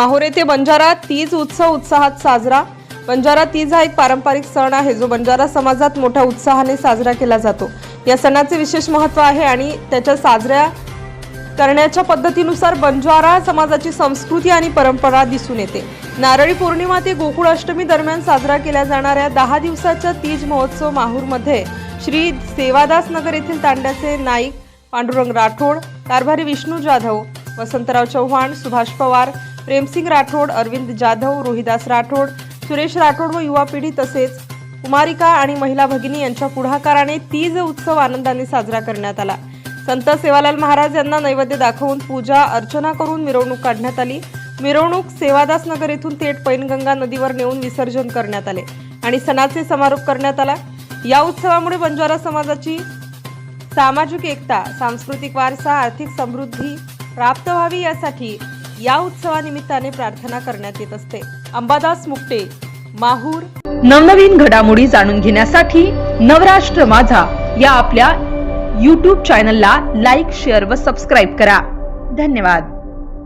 माहूर येथे बंजारा तीज उत्सव उत्साहात साजरा. बंजारा तीज हा एक पारंपरिक सण आहे जो बंजारा समाजात मोठ्या उत्साहाने साजरा केला जातो. या सणाचे विशेष महत्त्व आहे आणि त्याच्या साजऱ्या करण्याच्या पद्धतीनुसार बंजारा समाजाची संस्कृती आणि परंपरा दिसून येते. नारळी पौर्णिमा ते गोकुळ अष्टमी दरम्यान साजरा केल्या जाणाऱ्या दहा दिवसाच्या तीज महोत्सव माहूरमध्ये श्री सेवादास नगर येथील तांड्याचे नाईक पांडुरंग राठोड कारभारी विष्णू जाधव वसंतराव चव्हाण सुभाष पवार प्रेमसिंग राठोड अरविंद जाधव रोहिदास राठोड सुरेश राठोड व युवा पिढी तसेच कुमारिका आणि महिला भगिनी यांच्या पुढाकाराने तीज उत्सव आनंदाने साजरा करण्यात आला. संत सेवालाल महाराज यांना नैवेद्य दाखवून पूजा अर्चना करून मिरवणूक काढण्यात आली. मिरवणूक सेवादास नगर येथून थेट पैनगंगा नदीवर नेऊन विसर्जन करण्यात आले आणि सणाचे समारोप करण्यात आला. या उत्सवामुळे बंजारा समाजाची सामाजिक एकता सांस्कृतिक वारसा आर्थिक समृद्धी प्राप्त व्हावी यासाठी या उत्सवानिमित्ताने प्रार्थना करण्यात येत असते. अंबादास मुक्टे माहूर. नवनवीन घडामोडी जाणून घेण्यासाठी नवराष्ट्र माझा या आपल्या यूट्यूब चॅनलला लाईक शेअर व सबस्क्राईब करा. धन्यवाद.